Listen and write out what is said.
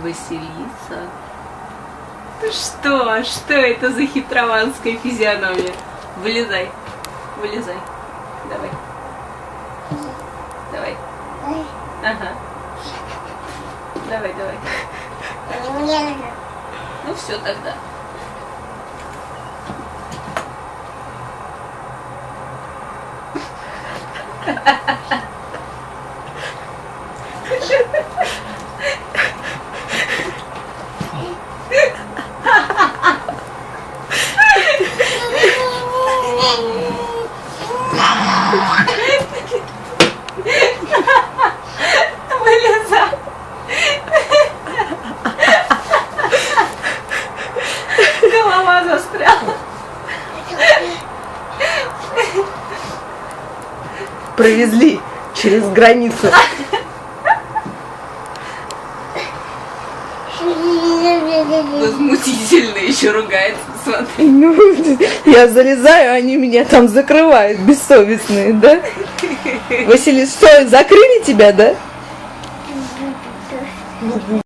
Василиса. Что? Что это за хитрованская физиономия? Вылезай. Вылезай. Давай. Давай. Ага. Давай, давай. Ну все тогда. Вылезай. Голова застряла. Провезли через границу. Возмутительно еще ругается, смотри. Ну, Я залезаю, они меня там закрывают, бессовестные, да? Василий, что, закрыли тебя, да?